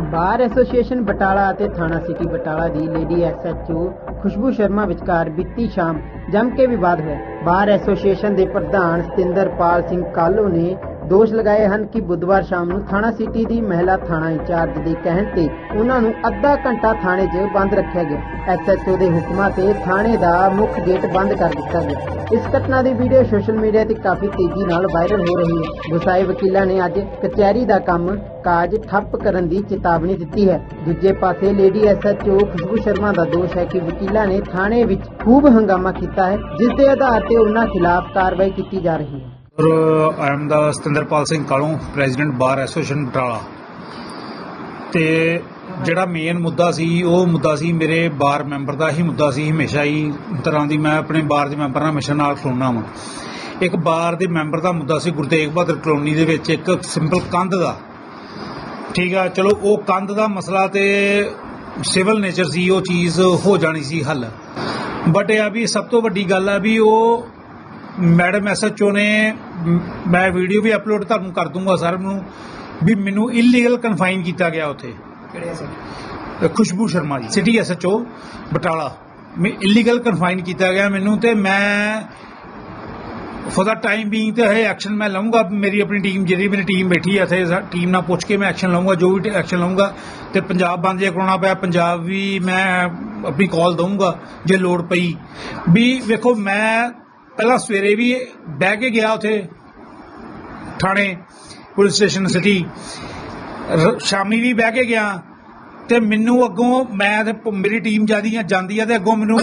ਬਾਰ association Batala ਅਤੇ ਥਾਣਾ city Batala ਦੀ ਲੇਡੀ ਐਸਐਚਓ ਖੁਸ਼ਬੂ ਸ਼ਰਮਾ ਵਿਚਕਾਰ ਬੀਤੀ ਸ਼ਾਮ ਜੰਮ ਕੇ ਵਿਵਾਦ ਹੋਇਆ। ਬਾਰ ਐਸੋਸੀਏਸ਼ਨ ਦੇ ਪ੍ਰਧਾਨ ਸਤਿੰਦਰਪਾਲ ਸਿੰਘ ਕਾਲੋ ਨੇ ਦੋਸ਼ ਲਗਾਏ ਹਨ ਕਿ ਬੁੱਧਵਾਰ ਸ਼ਾਮ ਨੂੰ ਥਾਣਾ ਸਿਟੀ ਦੀ ਮਹਿਲਾ ਥਾਣਾ ਇੰਚਾਰਜ ਦੇ ਕਹਿਣ ਤੇ ਉਹਨਾਂ ਨੂੰ ਅੱਧਾ ਘੰਟਾ ਥਾਣੇ 'ਚ ਬੰਦ ਰੱਖਿਆ ਗਿਆ। ਐਸਐਚਓ ਦੇ ਹੁਕਮਾਂ ਤੇ ਥਾਣੇ ਦਾ ਮੁੱਖ ਗੇਟ ਬੰਦ ਕਰ ਦਿੱਤਾ ਗਿਆ। ਇਸ ਘਟਨਾ ਦੀ ਵੀਡੀਓ ਸੋਸ਼ਲ ਮੀਡੀਆ ਤੇ ਕਾਫੀ ਤੇਜ਼ੀ ਨਾਲ ਵਾਇਰਲ ਹੋ ਰਹੀ ਹੈ। ਗੁਸਾਈ ਵਕੀਲਾਂ ਨੇ ਅੱਜ ਕਚਹਿਰੀ ਦਾ ਕੰਮ ਕਾਜ ਠੱਪ ਕਰਨ ਦੀ ਚੇਤਾਵਨੀ ਦਿੱਤੀ ਹੈ। ਦੂਜੇ ਪਾਸੇ ਲੇਡੀ ਐਸਐਚਓ ਖੁਸ਼ਬੂ ਸ਼ਰਮਾ ਦਾ ਦੋਸ਼ ਹੈ ਕਿ ਵਕੀਲਾਂ ਨੇ ਥਾਣੇ ਵਿੱਚ ਖੂਬ ਹੰਗਾਮਾ ਕੀਤਾ ਹੈ, ਜਿਸ ਦੇ ਆਧਾਰ ਤੇ ਉਹਨਾਂ ਖਿਲਾਫ ਕਾਰਵਾਈ ਕੀਤੀ ਜਾ ਰਹੀ ਹੈ। I am the Satinderpal Singh Kahlon, president bar association Batala ਤੇ ਜਿਹੜਾ ਮੇਨ ਮੁੱਦਾ ਸੀ, ਉਹ ਮੁੱਦਾ ਸੀ ਮੇਰੇ ਬਾਰ ਮੈਂਬਰ ਦਾ ਹੀ ਮੁੱਦਾ ਸੀ, ਹਮੇਸ਼ਾ ਹੀ ਤਰ੍ਹਾਂ ਦੀ ਮੈਂ ਆਪਣੇ ਬਾਰ ਦੇ ਮੈਂਬਰ ਹਮੇਸ਼ਾ ਨਾਲ ਖਲੋਣਾ ਵਾਂ। ਇੱਕ ਬਾਰ ਦੇ ਮੈਂਬਰ ਦਾ ਮੁੱਦਾ ਸੀ ਗੁਰਤੇਗ ਬਹਾਦਰ ਕਲੋਨੀ ਦੇ ਵਿੱਚ ਇੱਕ ਸਿੰਪਲ ਕੰਧ ਦਾ। ਠੀਕ ਆ, ਚਲੋ ਉਹ ਕੰਧ ਦਾ ਮਸਲਾ ਤੇ ਸਿਵਲ ਨੇਚਰ ਸੀ, ਉਹ ਚੀਜ਼ ਹੋ ਜਾਣੀ ਸੀ ਹੱਲ। ਬਟ ਇਹ ਆ ਵੀ ਸਭ ਤੋਂ ਵੱਡੀ ਗੱਲ ਆ ਵੀ ਉਹ ਮੈਡਮ ਐਸਐਚਓ ਨੇ ਮ, ਵੀਡੀਓ ਵੀ ਅਪਲੋਡ ਤੁਹਾਨੂੰ ਕਰ ਦੂੰਗਾ ਸਰ ਨੂੰ ਵੀ ਮੈਨੂੰ ਇਲੀਗਲ ਕਨਫਾਈਨ ਕੀਤਾ ਗਿਆ ਉੱਥੇ। ਅ, ਖੁਸ਼ਬੂ ਸ਼ਰਮਾ ਜੀ ਸਿਟੀ ਐਸਐਚਓ ਬਟਾਲਾ। ਮੈਂ ਇਲੀਗਲ ਕਨਫਾਈਨ ਕੀਤਾ ਗਿਆ ਮੈਨੂੰ ਤੇ ਮੈਂ ਫॉर ਦਾ ਟਾਈਮ ਬੀਇੰਗ ਤੇ ਇਹ ਐਕਸ਼ਨ ਮੈਂ ਲਵਾਂਗਾ ਮੇਰੀ ਆਪਣੀ ਟੀਮ ਜਿਹੜੀ ਮੇਰੀ ਟੀਮ ਬੈਠੀ ਹੈ ਇੱਥੇ ਟੀਮ ਨਾਲ ਪੁੱਛ ਕੇ ਮੈਂ ਐਕਸ਼ਨ ਲਵਾਂਗਾ ਜੋ ਵੀ ਐਕਸ਼ਨ ਲਵਾਂਗਾ ਤੇ ਪੰਜਾਬ ਬੰਦ ਜੇ ਕਰਾਉਣਾ ਪਿਆ ਪੰਜਾਬ ਵੀ ਮੈਂ ਆਪਣੀ ਕਾਲ ਦਊਂਗਾ ਜੇ ਲੋੜ ਪਈ। ਵੀ ਵੇਖੋ ਮੈਂ ਪਹਿਲਾਂ ਸਵੇਰੇ ਵੀ ਬਹਿ ਕੇ ਗਿਆ ਉੱਥੇ ਥਾਣੇ, ਪੁਲਿਸ ਸਟੇਸ਼ਨ, ਸਿਟੀ। ਸ਼ਾਮੀ ਵੀ ਬਹਿ ਕੇ ਗਿਆ ਤੇ ਮੈਨੂੰ ਅੱਗੋਂ ਮੈਂ ਤੇ ਮੇਰੀ ਟੀਮ ਜਾਂਦੀ ਆ ਜਾਂਦੀ ਆ ਤੇ ਅੱਗੋਂ ਮੈਨੂੰ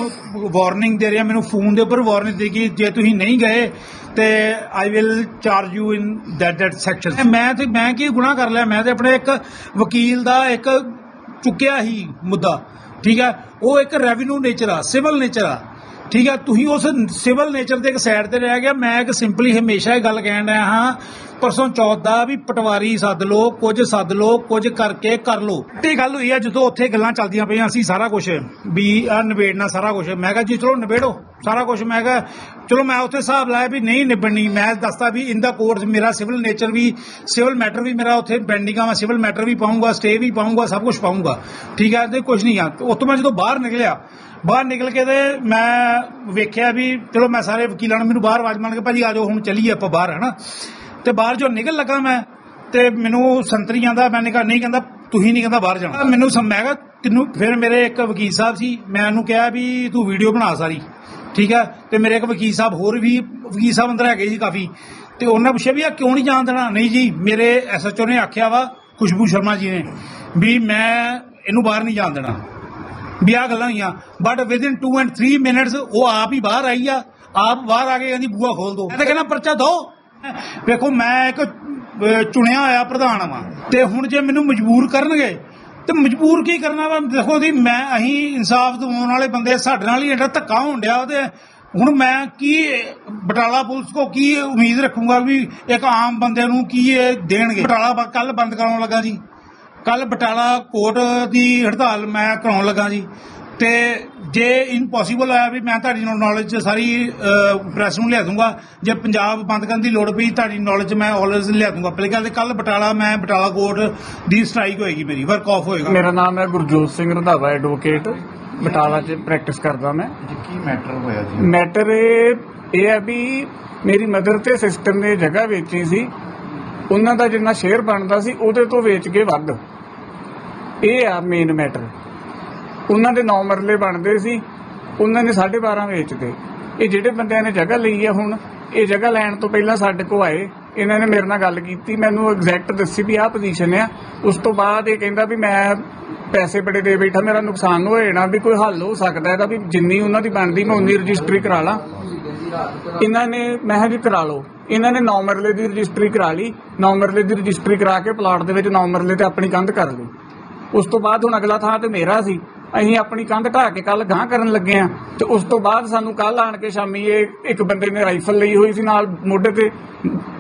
ਵਾਰਨਿੰਗ ਦੇ ਰਿਹਾ, ਮੈਨੂੰ ਫੋਨ ਦੇ ਉੱਪਰ ਵਾਰਨਿੰਗ ਦੇ ਕਿ ਜੇ ਤੁਸੀਂ ਨਹੀਂ ਗਏ ਤੇ I will charge you in that that section ਮੈਂ ਤੇ ਮੈਂ ਕੀ ਗੁਨਾਹ ਕਰ ਲਿਆ? ਮੈਂ ਤੇ ਆਪਣੇ ਇੱਕ ਵਕੀਲ ਦਾ ਇੱਕ ਚੁੱਕਿਆ ਹੀ ਮੁੱਦਾ, ਠੀਕ ਹੈ ਉਹ ਇੱਕ ਰੈਵਨਿਊ ਨੇਚਰ ਆ ਸਿਵਲ ਨੇਚਰ ਆ। ਠੀਕ ਹੈ, ਤੁਸੀਂ ਉਸ ਸਿਵਲ ਨੇਚਰ ਦੇ ਇੱਕ ਸਾਈਡ ਤੇ ਰਹਿ ਗਿਆ ਮੈਂ ਇੱਕ ਸਿੰਪਲੀ ਹਮੇਸ਼ਾ ਇਹ ਗੱਲ ਕਹਿਣ ਰਿਹਾ ਹਾਂ ਪਰਸੋਂ ਚੌਥ ਦਾ ਵੀ ਪਟਵਾਰੀ ਸੱਦ ਲਓ, ਕੁਝ ਸੱਦ ਲਓ, ਕੁਝ ਕਰਕੇ ਕਰ ਲੋ ਤੇ ਗੱਲ ਹੋਈ ਆ, ਜਦੋਂ ਉੱਥੇ ਗੱਲਾਂ ਚੱਲਦੀਆਂ ਪਈਆਂ ਸੀ ਸਾਰਾ ਕੁਝ ਵੀ ਆ ਨਿਬੇੜਨਾ, ਸਾਰਾ ਕੁਝ ਮੈਂ ਕਿਹਾ ਜੀ, ਚਲੋ ਨਿਬੇੜੋ, ਸਾਰਾ ਕੁਝ ਮੈਂ ਕਿਹਾ, ਚਲੋ ਮੈਂ ਉੱਥੇ ਹਿਸਾਬ ਲਾਇਆ ਵੀ ਨਹੀਂ ਨਿਬੜਨੀ। ਮੈਂ ਦੱਸਦਾ ਵੀ ਇਨ ਦਾ ਕੋਰਸ ਮੇਰਾ ਸਿਵਲ ਨੇਚਰ ਵੀ ਸਿਵਲ ਮੈਟਰ ਵੀ ਮੇਰਾ ਉੱਥੇ ਬੈਂਡਿੰਗਾਂ ਮੈਂ ਸਿਵਲ ਮੈਟਰ ਵੀ ਪਾਉਂਗਾ ਸਟੇ ਵੀ ਪਾਉਂਗਾ ਸਭ ਕੁਝ ਪਾਉਂਗਾ ਠੀਕ ਹੈ ਤੇ ਕੁਝ ਨਹੀਂ ਆ। ਉਸ ਤੋਂ ਮੈਂ ਜਦੋਂ ਬਾਹਰ ਨਿਕਲਿਆ, ਬਾਹਰ ਨਿਕਲ ਕੇ ਤੇ ਮੈਂ ਵੇਖਿਆ ਵੀ, ਚਲੋ ਮੈਂ ਸਾਰੇ ਵਕੀਲਾਂ ਨੂੰ, ਮੈਨੂੰ ਬਾਹਰ ਆਵਾਜ਼ ਮਾਰ ਕੇ, ਭਾਜੀ, ਆ ਜਾਓ, ਹੁਣ ਚੱਲੀਏ ਆਪਾਂ ਬਾਹਰ, ਹਨਾ? ਤੇ ਬਾਹਰ ਜੋ ਨਿਕਲ ਲੱਗਾ ਮੈਂ, ਤੇ ਮੈਨੂੰ ਸੰਤਰੀ ਜਾਂਦਾ ਮੈਂ ਕਿਹਾ ਨਹੀਂ ਕਹਿੰਦਾ, ਤੁਸੀਂ ਨਹੀਂ ਕਹਿੰਦਾ ਬਾਹਰ ਜਾਣਾ। ਮੈਨੂੰ ਸਮ ਤੈਨੂੰ ਫਿਰ ਮੇਰੇ ਇੱਕ ਵਕੀਲ ਸਾਹਿਬ ਸੀ, ਮੈਂ ਉਹਨੂੰ ਕਿਹਾ ਵੀ ਤੂੰ ਵੀਡੀਓ ਬਣਾ ਸਾਰੀ, ਠੀਕ ਹੈ ਤੇ ਮੇਰੇ ਇੱਕ ਵਕੀਲ ਸਾਹਿਬ ਹੋਰ ਵੀ ਵਕੀਲ ਸਾਹਿਬ ਅੰਦਰ ਹੈਗੇ ਸੀ ਕਾਫੀ। ਤੇ ਉਹਨਾਂ ਪੁੱਛਿਆ ਵੀ ਆ ਕਿਉਂ ਨਹੀਂ ਜਾਣ ਦੇਣਾ? ਨਹੀਂ ਜੀ, ਮੇਰੇ ਐਸਐਚਓ ਨੇ ਆਖਿਆ ਵਾ, ਖੁਸ਼ਬੂ ਸ਼ਰਮਾ ਜੀ ਨੇ, ਵੀ ਮੈਂ ਇਹਨੂੰ ਬਾਹਰ ਨਹੀਂ ਜਾਣ ਦੇਣਾ। ਵੀ ਆਹ ਗੱਲਾਂ ਹੋਈਆਂ। But with in 2 and 3 minutes ਉਹ ਆਪ ਹੀ ਬਾਹਰ ਆਈ ਆ। ਆਪ ਬਾਹਰ ਆ ਕੇ ਕਹਿੰਦੀ ਬੂਆ ਖੋਲ ਦੋ। ਮੈਂ ਤਾਂ ਕਹਿੰਦਾ, ਪਰਚਾ ਦੋ ਵੇਖੋ, ਮੈਂ ਇੱਕ ਚੁਣਿਆ ਹੋਇਆ ਪ੍ਰਧਾਨ ਵਾਂ, ਤੇ ਹੁਣ ਜੇ ਮੈਨੂੰ ਮਜਬੂਰ ਕਰਨਗੇ, ਤੇ ਮਜਬੂਰ ਕੀ ਕਰਨਾ ਵਾ? ਦੇਖੋ ਦੀ ਮੈਂ ਅਹੀਂ ਇਨਸਾਫ ਦਿਵਾਉਣ ਵਾਲੇ ਬੰਦੇ ਸਾਡੇ ਨਾਲ ਹੀ ਐਡਾ ਧੱਕਾ ਹੋਣ ਡਿਆ ਤੇ ਹੁਣ ਮੈਂ ਕੀ, ਬਟਾਲਾ ਪੁਲਿਸ ਕੋ ਕੀ ਉਮੀਦ ਰੱਖੂੰਗਾ ਵੀ ਇੱਕ ਆਮ ਬੰਦੇ ਨੂੰ ਕੀ ਇਹ ਦੇਣਗੇ? ਬਟਾਲਾ ਕੱਲ ਬੰਦ ਕਰਾਉਣ ਲੱਗਾ ਜੀ। ਕੱਲ ਬਟਾਲਾ ਕੋਰਟ ਦੀ ਹੜਤਾਲ ਮੈਂ ਕਰਾਉਣ ਲੱਗਾ ਜੀ। ਤੇ ਜੇ ਇਨਪੋਸੀਬਲ ਹੋਇਆ ਵੀ ਮੈਂ ਤੁਹਾਡੀ ਨੌਲੇਜ ਸਾਰੀ ਪ੍ਰੈਸ ਨੂੰ ਲਿਆ ਦੂੰਗਾ ਜੇ ਪੰਜਾਬ ਬੰਦ ਕਰਨ ਦੀ ਲੋੜ ਪਈ ਤੁਹਾਡੀ ਨੌਲੇਜ ਮੈਂ ਆਲਵੇਜ਼ ਲਿਆ ਦੂੰਗਾ ਪਹਿਲੀ ਗੱਲ ਤੇ ਕੱਲ ਬਟਾਲਾ ਮੈਂ ਬਟਾਲਾ ਕੋਰਟ ਦੀ ਸਟ੍ਰਾਈਕ ਹੋਏਗੀ ਮੇਰੀ ਵਰਕ ਆਫ ਹੋਏਗਾ। ਮੇਰਾ ਨਾਮ ਹੈ ਗੁਰਜੋਤ ਸਿੰਘ ਰੰਧਾਵਾ ਐਡਵੋਕੇਟ ਬਟਾਲਾ 'ਚ ਪ੍ਰੈਕਟਿਸ ਕਰਦਾ ਮੈਂ। ਕੀ ਮੈਟਰ ਹੋਇਆ ਜੀ? ਮੈਟਰ ਇਹ ਇਹ ਹੈ ਵੀ ਮੇਰੀ ਮਦਰ ਤੇ ਸਿਸਟਰ ਨੇ ਜਗ੍ਹਾ ਵੇਚੀ ਸੀ। ਉਹਨਾਂ ਦਾ ਜਿੰਨਾ ਸ਼ੇਅਰ ਬਣਦਾ ਸੀ ਉਹਦੇ ਤੋਂ ਵੇਚ ਕੇ ਵੱਧ। ਇਹ ਆ ਮੇਨ ਮੈਟਰ ਉਹਨਾਂ ਦੇ 9 ਮਰਲੇ ਬਣਦੇ ਸੀ, ਉਹਨਾਂ ਨੇ 12.5 ਵੇਚਦੇ ਇਹ ਜਿਹੜੇ ਬੰਦਿਆਂ ਨੇ ਜਗ੍ਹਾ ਲਈ ਹੈ ਹੁਣ, ਇਹ ਜਗ੍ਹਾ ਲੈਣ ਤੋਂ ਪਹਿਲਾਂ ਸਾਡੇ ਕੋਲ ਆਏ। ਇਹਨਾਂ ਨੇ ਮੇਰੇ ਨਾਲ ਗੱਲ ਕੀਤੀ, ਮੈਨੂੰ ਐਗਜ਼ੈਕਟ ਦੱਸੀ ਵੀ ਆਹ ਪੋਜੀਸ਼ਨ ਆ। ਉਸ ਤੋਂ ਬਾਅਦ ਇਹ ਕਹਿੰਦਾ ਵੀ ਮੈਂ ਪੈਸੇ ਬੜੇ ਦੇ ਬੈਠਾ, ਮੇਰਾ ਨੁਕਸਾਨ ਹੋ ਜਾਣਾ, ਵੀ ਕੋਈ ਹੱਲ ਹੋ ਸਕਦਾ ਇਹਦਾ, ਵੀ ਜਿੰਨੀ ਉਹਨਾਂ ਦੀ ਬਣਦੀ ਮੈਂ ਉਨੀ ਰਜਿਸਟਰੀ ਕਰਾ ਲਾਂ। ਇਹਨਾਂ ਨੇ, ਮੈਂ ਕਿਹਾ ਜੀ ਕਰਾ ਲਓ। ਇਹਨਾਂ ਨੇ 9 ਮਰਲੇ ਦੀ ਰਜਿਸਟਰੀ ਕਰਾ ਲਈ। 9 ਮਰਲੇ ਦੀ ਰਜਿਸਟਰੀ ਕਰਾ ਕੇ ਪਲਾਟ ਦੇ ਵਿੱਚ 9 ਮਰਲੇ ਤੇ ਆਪਣੀ ਕੰਧ ਕਰ ਲਈ। ਉਸ ਤੋਂ ਬਾਅਦ ਹੁਣ ਅਗਲਾ ਥਾਂ ਤੇ ਮੇਰਾ ਸੀ। ਅਸੀਂ ਆਪਣੀ ਕੰਧ ਢਾਹ ਕੇ ਕੱਲ ਗਾਂ ਕਰਨ ਲੱਗੇ ਆ ਤੇ ਉਸ ਤੋਂ ਬਾਅਦ ਸਾਨੂੰ ਕੱਲ ਆਣ ਕੇ ਸ਼ਾਮੀ ਇਹ ਇੱਕ ਬੰਦੇ ਨੇ ਰਾਈਫਲ ਲਈ ਹੋਈ ਸੀ ਨਾਲ ਮੋਢੇ ਤੇ,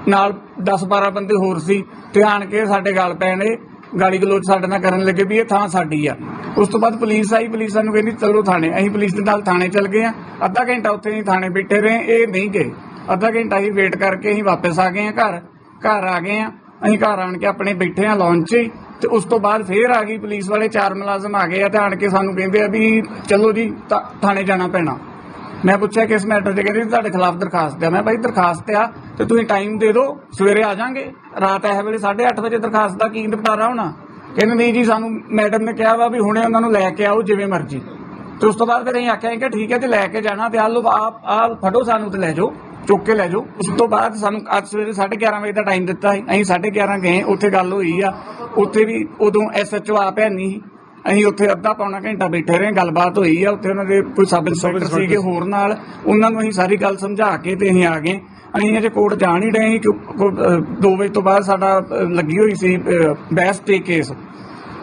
ਨਾਲ 10 12 ਬੰਦੇ ਹੋਰ ਸੀ ਤੇ ਆਣ ਕੇ ਸਾਡੇ ਗਲ ਪੈਣੇ ਗਾਲੀ ਗਲੋਚ ਸਾਡੇ ਨਾਲ ਕਰਨ ਲੱਗੇ ਵੀ ਇਹ ਥਾਂ ਸਾਡੀ ਆ। ਉਸ ਤੋਂ ਬਾਅਦ ਪੁਲਿਸ ਆਈ, ਪੁਲਿਸ ਸਾਨੂੰ ਕਹਿੰਦੀ ਚਲੋ ਥਾਣੇ, ਅਸੀਂ ਪੁਲਿਸ ਦੇ ਨਾਲ ਥਾਣੇ ਚੱਲ ਗਏ ਆ ਅੱਧਾ ਘੰਟਾ ਉੱਥੇ ਹੀ ਥਾਣੇ ਬੈਠੇ ਰਹੇ, ਇਹ ਨਹੀਂ ਗਏ। ਅੱਧਾ ਘੰਟਾ ਹੀ ਵੇਟ ਕਰਕੇ ਅਸੀਂ ਵਾਪਸ ਆ ਗਏ ਆ ਘਰ ਘਰ ਆ ਗਏ ਆ ਅਸੀਂ ਘਰ ਆਣ ਕੇ ਆਪਣੇ ਬੈਠੇ ਆ ਲਾਂਚ 'ਚ ਤੇ ਉਸ ਤੋਂ ਬਾਅਦ ਫੇਰ ਆ ਗਈ ਪੁਲਿਸ ਵਾਲੇ, ਚਾਰ ਮੁਲਾਜ਼ਮ ਆ ਗਏ ਆ ਤੇ ਆਣ ਕੇ ਸਾਨੂੰ ਕਹਿੰਦੇ ਆ ਵੀ ਚਲੋ ਜੀ ਥਾਣੇ ਜਾਣਾ ਪੈਣਾ। ਮੈਂ ਪੁੱਛਿਆ ਕਿਸ ਮੈਟਰ 'ਚ ਕਹਿੰਦੇ ਤੁਹਾਡੇ ਖਿਲਾਫ ਦਰਖਾਸਤ ਆ। ਮੈਂ ਭਾਈ ਦਰਖਾਸਤ ਆ ਤੇ ਤੁਸੀਂ ਟਾਈਮ ਦੇ ਦਿਓ, ਸਵੇਰੇ ਆ ਜਾਾਂਗੇ। ਰਾਤ ਇਹ ਵੇਲੇ 8:30 ਵਜੇ ਦਰਖਾਸਤ ਦਾ ਕੀ ਨਿਪਟਾਰਾ ਹੋਣਾ? ਕਹਿੰਦੇ ਨਹੀਂ ਜੀ, ਸਾਨੂੰ ਮੈਡਮ ਨੇ ਕਿਹਾ ਵਾ ਵੀ ਹੁਣੇ ਉਹਨਾਂ ਨੂੰ ਲੈ ਕੇ ਆਓ ਜਿਵੇਂ ਮਰਜ਼ੀ। ਤੇ ਉਸ ਤੋਂ ਬਾਅਦ ਫਿਰ ਅਸੀਂ ਆਖਿਆ ਕਿ ਠੀਕ ਹੈ, ਤੇ ਲੈ ਕੇ ਜਾਣਾ ਤੇ ਆ ਲੋ ਆਪ ਆ ਫੜੋ ਸਾਨੂੰ ਤੇ ਲੈ ਜਾਓ। ਚੁੱਕ ਕੇ ਲੈ ਜਾਓ। ਉਸ ਤੋਂ ਬਾਅਦ ਸਾਨੂੰ ਅੱਜ ਸਵੇਰੇ 11:30 ਵਜੇ ਦਾ ਟਾਈਮ ਦਿੱਤਾ ਸੀ। ਅਸੀਂ 11:30 ਗਏ ਉੱਥੇ ਗੱਲ ਹੋਈ ਆ। ਉੱਥੇ ਵੀ ਉਦੋਂ ਐਸਐਚਓ ਆਪ ਹੈ ਨਹੀਂ। ਅਸੀਂ ਉੱਥੇ ਅੱਧਾ ਪੌਣਾ ਘੰਟਾ ਬੈਠੇ ਰਹੇ ਗੱਲਬਾਤ ਹੋਈ ਆ। ਉੱਥੇ ਉਹਨਾਂ ਦੇ ਕੋਈ ਸਬ ਇੰਸਪੈਕਟਰ ਸੀਗੇ ਹੋਰ ਨਾਲ। ਉਹਨਾਂ ਨੂੰ ਅਸੀਂ ਸਾਰੀ ਗੱਲ ਸਮਝਾ ਕੇ ਤੇ ਅਸੀਂ ਆ ਗਏ। ਅਸੀਂ ਅਜੇ ਕੋਰਟ ਜਾ ਨਹੀਂ ਰਹੇ ਸੀ ਕਿ 2 ਵਜੇ ਤੋਂ ਬਾਅਦ ਸਾਡਾ ਲੱਗੀ ਹੋਈ ਸੀ ਅ, ਬਹਿਸ ਤੇ ਕੇਸ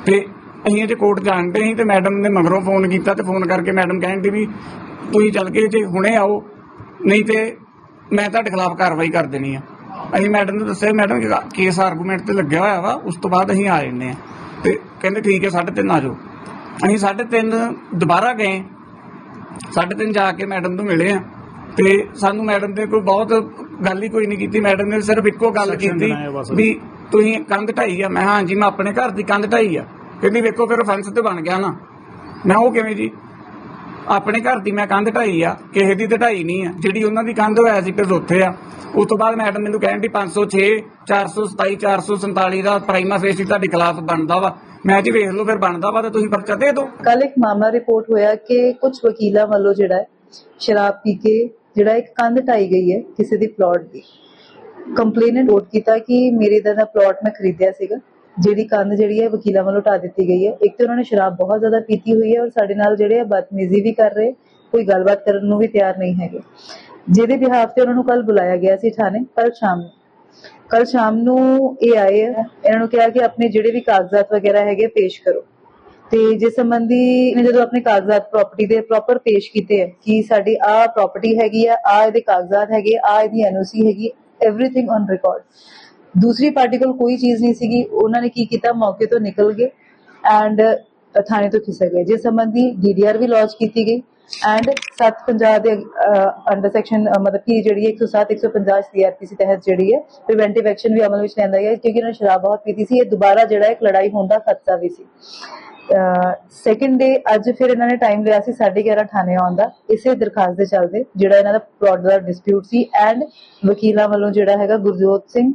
ਤੇ ਅਸੀਂ ਅਜੇ ਕੋਰਟ ਜਾਣਦੇ ਸੀ ਤੇ ਮੈਡਮ ਨੇ ਮਗਰੋਂ ਫੋਨ ਕੀਤਾ ਤੇ ਫੋਨ ਕਰਕੇ ਮੈਡਮ ਕਹਿੰਦੀ ਵੀ ਤੁਸੀਂ ਚੱਲ ਕੇ ਜੇ ਹੁਣੇ ਆਓ। ਨਹੀਂ ਤੇ ਮੈਂ ਤੁਹਾਡੇ ਖਿਲਾਫ ਕਾਰਵਾਈ ਕਰ ਦੇਣੀ ਆ। ਅਸੀਂ ਮੈਡਮ ਨੂੰ ਦੱਸਿਆ ਮੈਡਮ ਕਿ ਕੇਸ ਆਰਗੂਮੈਂਟ ਤੇ ਲੱਗਿਆ ਹੋਇਆ ਵਾ ਉਸ ਤੋਂ ਬਾਅਦ ਅਸੀਂ ਆ ਜੰਨੇ ਆ। ਤੇ ਕਹਿੰਦੇ ਠੀਕ ਹੈ 3:30 ਆ ਜਾਓ। ਅਸੀਂ 3:30 ਦੁਬਾਰਾ ਗਏ। 3:30 ਜਾ ਕੇ ਮੈਡਮ ਨੂੰ ਮਿਲੇ ਆ। ਤੇ ਸਾਨੂੰ ਮੈਡਮ ਨੇ ਕੋਈ ਬਹੁਤ ਗੱਲ ਹੀ ਕੋਈ ਨਹੀਂ ਕੀਤੀ। ਮੈਡਮ ਨੇ ਸਿਰਫ ਇੱਕੋ ਗੱਲ ਕੀਤੀ। ਵੀ ਤੁਸੀਂ ਕੰਧ ਢਾਈ ਆ। ਮੈਂ ਹਾਂ ਜੀ ਮੈਂ ਆਪਣੇ ਘਰ ਦੀ ਕੰਧ ਢਾਈ ਆ। ਕਹਿੰਦੀ ਵੇਖੋ ਫਿਰ ਫੈਂਸ ਤੇ ਬਣ ਗਿਆ ਨਾ। ਮੈਂ ਉਹ ਕਿਵੇਂ ਜੀ? ਆਪਣੇ ਘਰ ਦੀ ਮੈਂ ਕੰਧ ਢਾਈ ਆ, ਕਿਸੇ ਦੀ ਤੇ ਢਾਈ ਨਹੀਂ ਆ। ਜਿਹੜੀ ਉਹਨਾਂ ਦੀ ਕੰਧ ਹੋਇਆ ਸੀ ਫਿਰ ਉੱਥੇ ਆ। ਉਸ ਤੋਂ ਬਾਅਦ ਮੈਡਮ ਮੈਨੂੰ ਕਹਿਣ ਦੀ 506 427 447 ਦਾ ਪ੍ਰਾਈਮਾ ਫੇਸੀ ਤੁਹਾਡੇ ਖਿਲਾਫ ਬਣਦਾ ਵਾ। ਮੈਂ ਜੀ ਵੇਖ ਲਓ ਫਿਰ ਬਣਦਾ ਵਾ ਤਾਂ ਤੁਸੀਂ ਪਰਚਾ ਦੇ ਦਿਓ। ਕੱਲ ਇੱਕ ਮਾਮਲਾ ਰਿਪੋਰਟ ਹੋਇਆ ਕਿ ਕੁਝ ਵਕੀਲਾਂ ਵੱਲੋਂ ਜਿਹੜਾ ਸ਼ਰਾਬ ਪੀ ਕੇ ਜਿਹੜਾ ਇੱਕ ਕੰਧ ਢਾਈ ਗਈ ਹੈ ਕਿਸੇ ਦੀ ਪਲਾਟ ਦੀ। ਕੰਪਲੇਨੈਂਟ ਨੋਟ ਕੀਤਾ ਕਿ ਮੇਰੇ ਦਾ ਦਾ ਪਲਾਟ ਮੈਂ ਖਰੀਦਿਆ ਸੀਗਾ। ਜਿਹੜੀ ਕੰਧ ਜਿਹੜੀ ਹੈ ਵਕੀਲਾਂ ਵੱਲੋਂ ਢਾ ਦਿੱਤੀ ਗਈ ਹੈ। ਇੱਕ ਤੇ ਉਹਨਾਂ ਨੇ ਸ਼ਰਾਬ ਬਹੁਤ ਜ਼ਿਆਦਾ ਪੀਤੀ ਹੋਈ ਹੈ ਔਰ ਸਾਡੇ ਨਾਲ ਜਿਹੜੇ ਬਦਤਮੀਜ਼ੀ ਵੀ ਕਰ ਰਹੇ, ਕੋਈ ਗੱਲਬਾਤ ਕਰਨ ਨੂੰ ਵੀ ਤਿਆਰ ਨਹੀਂ ਹੈਗੇ। ਜਿਹਦੇ ਬਿਹਾਫ ਤੇ ਉਹਨਾਂ ਨੂੰ ਕੱਲ ਬੁਲਾਇਆ ਗਿਆ ਸੀ ਥਾਣੇ ਕੱਲ ਸ਼ਾਮ ਕੱਲ ਸ਼ਾਮ ਨੂੰ ਇਹ ਆਏ ਇਹਨਾਂ ਨੂੰ ਕਿਹਾ ਕਿ ਆਪਣੇ ਜਿਹੜੇ ਵੀ ਕਾਗਜ਼ਾਤ ਵਗੈਰਾ ਹੈਗੇ ਪੇਸ਼ ਕਰੋ। ਤੇ ਜਿਸ ਸੰਬੰਧੀ ਨੇ ਜਦੋਂ ਆਪਣੇ ਕਾਗਜ਼ਾਤ ਪ੍ਰਾਪਰਟੀ ਦੇ ਪ੍ਰੋਪਰ ਪੇਸ਼ ਕੀਤੇ ਕਿ ਸਾਡੀ ਆ ਪ੍ਰਾਪਰਟੀ ਹੈਗੀ ਆ ਆ ਇਹਦੇ ਕਾਗਜ਼ਾਤ ਹੈਗੇ ਆ ਇਹਦੀ ਐਨਓਸੀ ਹੈਗੀ ਐਵਰੀਥਿੰਗ ਔਨ ਰਿਕਾਰਡ ਦੂਸਰੀ ਪਾਰਟੀ ਕੋਲ ਕੋਈ ਚੀਜ਼ ਨਹੀਂ ਸੀਗੀ। ਉਹਨਾਂ ਨੇ ਕੀ ਕੀਤਾ? ਮੌਕੇ ਤੋਂ ਨਿਕਲ ਗਏ ਐਂਡ ਥਾਣੇ ਤੋਂ ਖਿਸਕ ਗਏ। ਜਿਸ ਸੰਬੰਧੀ ਡੀਡੀਆਰ ਵੀ ਲਾਂਚ ਕੀਤੀ ਗਈ ਐਂਡ 750 ਦੇ ਅੰਡਰ ਸੈਕਸ਼ਨ ਮਤਲਬ ਕਿ ਜਿਹੜੀ 107 150 ਸੀਆਰਪੀਸੀ ਤਹਿਤ ਜਿਹੜੀ ਹੈ ਪ੍ਰੀਵੈਂਟਿਵ ਐਕਸ਼ਨ ਵੀ ਅਮਲ ਵਿੱਚ ਲਿਆਂਦਾ ਗਿਆ। ਕਿਉਂਕਿ ਇਹਨਾਂ ਸ਼ਰਾਬ ਬਹੁਤ ਪੀਤੀ ਸੀ। ਇਹ ਦੁਬਾਰਾ ਜਿਹੜਾ ਇੱਕ ਲੜਾਈ ਹੋਣ ਦਾ ਖਤਰਾ ਵੀ ਸੀ। ਸੈਕੰਡ ਡੇ ਅੱਜ ਫਿਰ ਇਹਨਾਂ ਨੇ ਟਾਈਮ ਲਿਆ ਸੀ 11:30 ਥਾਣੇ ਆਉਣ ਦਾ। ਇਸੇ ਦਰਖਾਸਤ ਦੇ ਚੱਲਦੇ ਜਿਹੜਾ ਇਹਨਾਂ ਦਾ ਪਲਾਟ ਡਿਸਪਿਊਟ ਸੀ ਐਂਡ ਵਕੀਲਾਂ ਵੱਲੋਂ ਜਿਹੜਾ ਹੈਗਾ ਗੁਰਜੋਤ ਸਿੰਘ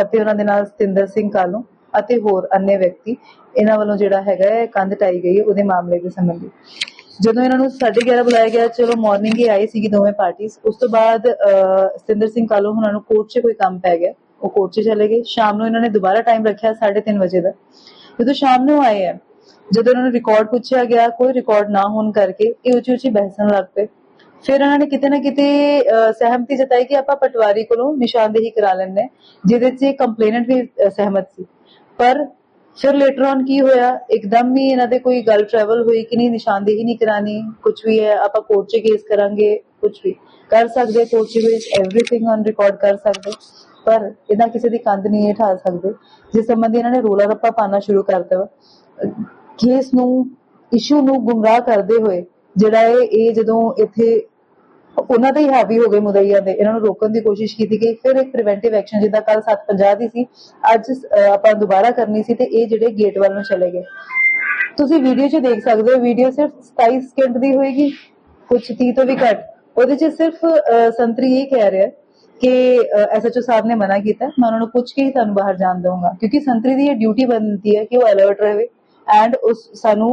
ਅਤੇ ਉਹਨਾਂ ਦੇ ਨਾਲ ਸਤਿੰਦਰ ਸਿੰਘ ਕਾਲੋਂ ਅਤੇ ਹੋਰ ਅੰਨੇ ਵਿਅਕਤੀ ਇਹਨਾਂ ਵੱਲੋਂ ਜਿਹੜਾ ਹੈਗਾ ਕੰਧ ਟਾਈ ਗਈ ਹੈ ਉਹਦੇ ਮਾਮਲੇ ਦੇ ਸੰਬੰਧੀ। ਜਦੋਂ ਇਹਨਾਂ ਨੂੰ 11:30 ਬੁਲਾਇਆ ਗਿਆ, ਚਲੋ ਮਾਰਨਿੰਗ ਹੀ ਆਈ ਸੀਗੀ ਦੋਵੇਂ ਪਾਰਟੀਆਂ ਉਸ ਤੋਂ ਬਾਅਦ ਸਤਿੰਦਰ ਸਿੰਘ ਕਾਲੂ ਉਹਨਾਂ ਨੂੰ ਕੋਰਟ 'ਚ ਕੋਈ ਕੰਮ ਪੈ ਗਿਆ। ਉਹ ਕੋਰਟ 'ਚ ਚਲੇ ਗਏ। ਸ਼ਾਮ ਨੂੰ ਇਹਨਾਂ ਨੇ ਦੁਬਾਰਾ ਟਾਈਮ ਰੱਖਿਆ 3:30 ਵਜੇ ਦਾ। ਜਦੋਂ ਸ਼ਾਮ ਨੂੰ ਆਏ ਆ, ਜਦੋਂ ਇਹਨਾਂ ਨੂੰ ਰਿਕਾਰਡ ਪੁੱਛਿਆ ਗਿਆ, ਕੋਈ ਰਿਕਾਰਡ ਨਾ ਹੋਣ ਕਰਕੇ ਇਹ ਉੱਚੀ ਉੱਚੀ ਬਹਿਸਣ ਲੱਗ ਪਏ। ਫਿਰ ਇਹਨਾਂ ਨੇ ਕਿਤੇ ਨਾ ਕਿਤੇ ਸਹਿਮਤੀ ਜਤਾਈ ਕਿ ਆਪਾਂ ਪਟਵਾਰੀ ਕੋਲੋਂ ਨਿਸ਼ਾਨਦੇਹੀ ਕਰਾ ਲੈਂਦੇ ਜਿਹਦੇ 'ਚ ਕੰਪਲੇਨੈਂਟ ਵੀ ਸਹਿਮਤ ਸੀ। ਪਰ ਫਿਰ ਲੇਟਰ ਔਨ ਕੀ ਹੋਇਆ? ਇੱਕਦਮ ਹੀ ਇਹਨਾਂ ਦੇ ਕੋਈ ਗੱਲ ਟਰੈਵਲ ਹੋਈ ਕਿ ਨਹੀਂ, ਨਿਸ਼ਾਨਦੇਹੀ ਨਹੀਂ ਕਰਾਣੀ ਕੁਝ ਵੀ ਹੈ, ਆਪਾਂ ਕੋਰਟ 'ਚ ਕੇਸ ਕਰਾਂਗੇ ਕੁਝ ਵੀ ਕਰ ਸਕਦੇ ਕੋਰਟ 'ਚ ਵੀ ਐਵਰੀਥਿੰਗ ਔਨ ਰਿਕਾਰਡ ਕਰ ਸਕਦੇ, ਪਰ ਇਹਨਾਂ ਕਿਸੇ ਦੀ ਕੰਧ ਨਹੀਂ ਠਾ ਸਕਦੇ, ਜਿਸ ਸੰਬੰਧੀ ਇਹਨਾਂ ਨੇ ਰੋਲਾ ਰੱਪਾ ਪਾਣਾ ਸ਼ੁਰੂ ਕਰ ਵਾ ਕੇਸ ਨੂੰ ਇਸ਼ੂ ਨੂੰ ਗੁੰਮਰਾਹ ਕਰਦੇ ਹੋਏ, ਜਿਹੜਾ ਇਹ ਇਹ ਜਦੋਂ ਇੱਥੇ ਉਹਨਾਂ ਦਾ ਹੀ ਹਾਵੀ ਹੋ ਗਏ ਮੁਦਈਆਂ ਦੇ। ਇਹਨਾਂ ਨੂੰ ਰੋਕਣ ਦੀ ਕੋਸ਼ਿਸ਼ ਕੀਤੀ ਗਈ। ਫਿਰ ਇੱਕ ਪ੍ਰੀਵੈਂਟਿਵ ਐਕਸ਼ਨ ਜਿੱਦਾਂ ਕੱਲ 750 ਦੀ ਸੀ ਅੱਜ ਆਪਾਂ ਦੁਬਾਰਾ ਕਰਨੀ ਸੀ ਤੇ ਇਹ ਜਿਹੜੇ ਗੇਟ ਵੱਲ ਨੂੰ ਚਲੇ ਗਏ। ਤੁਸੀਂ ਵੀਡੀਓ 'ਚ ਦੇਖ ਸਕਦੇ ਹੋ ਵੀਡੀਓ ਸਿਰਫ 27 ਸਕਿੰਟ ਦੀ ਹੋਏਗੀ ਕੁਝ 30 ਤੋਂ ਵੀ ਘੱਟ। ਉਹਦੇ 'ਚ ਸਿਰਫ ਸੰਤਰੀ ਇਹ ਕਹਿ ਰਿਹਾ ਕਿ ਐਸਐਚਓ ਸਾਹਿਬ ਨੇ ਮਨਾ ਕੀਤਾ। ਮੈਂ ਉਹਨਾਂ ਨੂੰ ਪੁੱਛ ਕੇ ਹੀ ਤੁਹਾਨੂੰ ਬਾਹਰ ਜਾਣ ਦਊਂਗਾ। ਕਿਉਂਕਿ ਸੰਤਰੀ ਦੀ ਇਹ ਡਿਊਟੀ ਬਣਦੀ ਹੈ ਕਿ ਉਹ ਅਲਰਟ ਰਹੇ। ਐਂਡ ਉਸ ਸਾਨੂੰ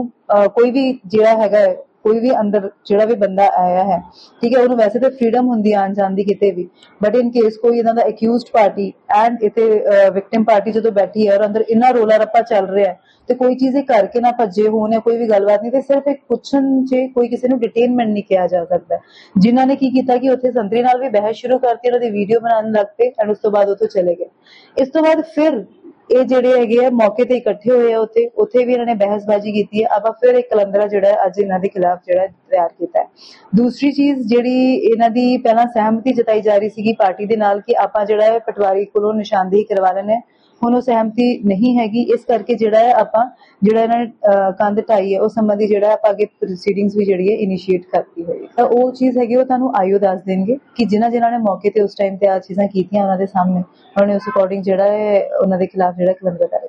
ਕੋਈ ਵੀ ਜਿਹੜਾ ਹੈਗਾ ਹੈ, ਕੋਈ ਵੀ ਅੰਦਰ ਜਿਹੜਾ ਵੀ ਬੰਦਾ ਆਇਆ ਹੈ, ਠੀਕ ਹੈ, ਉਹਨੂੰ ਵੈਸੇ ਤਾਂ ਫ੍ਰੀडम ਹੁੰਦੀ ਆਣ ਜਾਣ ਦੀ ਕਿਤੇ ਵੀ ਬਟ ਇਨ ਕੇਸ ਕੋਈ ਇਹਨਾਂ ਦਾ ਅਕਿਊਜ਼ਡ ਪਾਰਟੀ ਐਂਡ ਇਥੇ ਵਿਕਟਿਮ ਪਾਰਟੀ ਜਦੋਂ ਬੈਠੀ ਹੈ ਔਰ ਅੰਦਰ ਇੰਨਾ ਰੋਲਾ ਰੱਪਾ ਚੱਲ ਰਿਹਾ ਹੈ, ਤੇ ਕੋਈ ਚੀਜ਼ ਇਹ ਕਰਕੇ ਨਾ ਭੱਜੇ ਹੋਣ ਜਾਂ ਕੋਈ ਵੀ ਗੱਲਬਾਤ ਨਹੀਂ, ਤੇ ਸਿਰਫ ਇੱਕ ਪੁੱਛਣ 'ਚ ਕੋਈ ਕਿਸੇ ਨੂੰ ਡਿਟੇਨਮੈਂਟ ਨਹੀਂ ਕਿਹਾ ਜਾ ਸਕਦਾ। ਜਿਨ੍ਹਾਂ ਨੇ ਕੀ ਕੀਤਾ ਕਿ ਉੱਥੇ ਸੰਤਰੀ ਨਾਲ ਵੀ ਬਹਿਸ ਸ਼ੁਰੂ ਕਰਤੀ ਉਹਨਾਂ ਦੀ ਵੀਡੀਓ ਬਣਾਉਣ ਲੱਗ ਪਏ ਐਂਡ ਉਸ ਤੋਂ ਬਾਅਦ ਉੱਥੋਂ ਚਲੇ ਗਏ। ਇਸ ਤੋਂ ਬਾਅਦ ਫਿਰ ਇਹ ਜਿਹੜੇ ਹੈਗੇ ਆ, ਮੌਕੇ ਤੇ ਇਕੱਠੇ ਹੋਏ ਆ ਉੱਥੇ ਉੱਥੇ ਵੀ ਇਹਨਾਂ ਨੇ ਬਹਿਸਬਾਜ਼ੀ ਕੀਤੀ ਹੈ। ਆਪਾਂ ਫਿਰ ਇੱਕ ਕਲੰਦਰਾ ਜਿਹੜਾ ਅੱਜ ਇਹਨਾਂ ਦੇ ਖਿਲਾਫ ਜਿਹੜਾ ਤਿਆਰ ਕੀਤਾ ਹੈ। ਦੂਸਰੀ ਚੀਜ਼ ਜਿਹੜੀ ਇਹਨਾਂ ਦੀ ਪਹਿਲਾਂ ਸਹਿਮਤੀ ਜਤਾਈ ਜਾ ਰਹੀ ਸੀਗੀ ਪਾਰਟੀ ਦੇ ਨਾਲ ਕਿ ਆਪਾਂ ਜਿਹੜਾ ਹੈ, ਪਟਵਾਰੀ ਕੋਲੋਂ ਨਿਸ਼ਾਨਦੇਹੀ ਕਰਵਾ ਲੈਣੇ ਹੁਣ ਉਹ ਸਹਿਮਤੀ ਨਹੀਂ ਹੈਗੀ। ਇਸ ਕਰਕੇ ਜਿਹੜਾ ਹੈ ਆਪਾਂ ਜਿਹੜਾ ਇਹਨਾਂ ਨੇ ਅਹ, ਕੰਧ ਢਾਈ ਹੈ ਉਸ ਸੰਬੰਧੀ ਜਿਹੜਾ ਆਪਾਂ ਅੱਗੇ ਪ੍ਰੋਸੀਡਿੰਗਸ ਵੀ ਜਿਹੜੀ ਹੈ ਇਨੀਸ਼ੀਏਟ ਕਰਤੀ ਹੋਈ ਤਾਂ ਉਹ ਚੀਜ਼ ਹੈਗੀ ਉਹ ਤੁਹਾਨੂੰ ਆਇਓ ਦੱਸ ਦੇਣਗੇ ਕਿ ਜਿਨ੍ਹਾਂ ਜਿਨ੍ਹਾਂ ਨੇ ਮੌਕੇ ਤੇ ਉਸ ਟਾਈਮ ਤੇ ਆ ਚੀਜ਼ਾਂ ਕੀਤੀਆਂ ਉਹਨਾਂ ਦੇ ਸਾਹਮਣੇ ਉਹਨਾਂ ਨੇ ਉਸ ਅਕੋਰਡਿੰਗ ਜਿਹੜਾ ਹੈ ਉਹਨਾਂ ਦੇ ਖਿਲਾਫ ਜਿਹੜਾ ਕਲੰਦਰ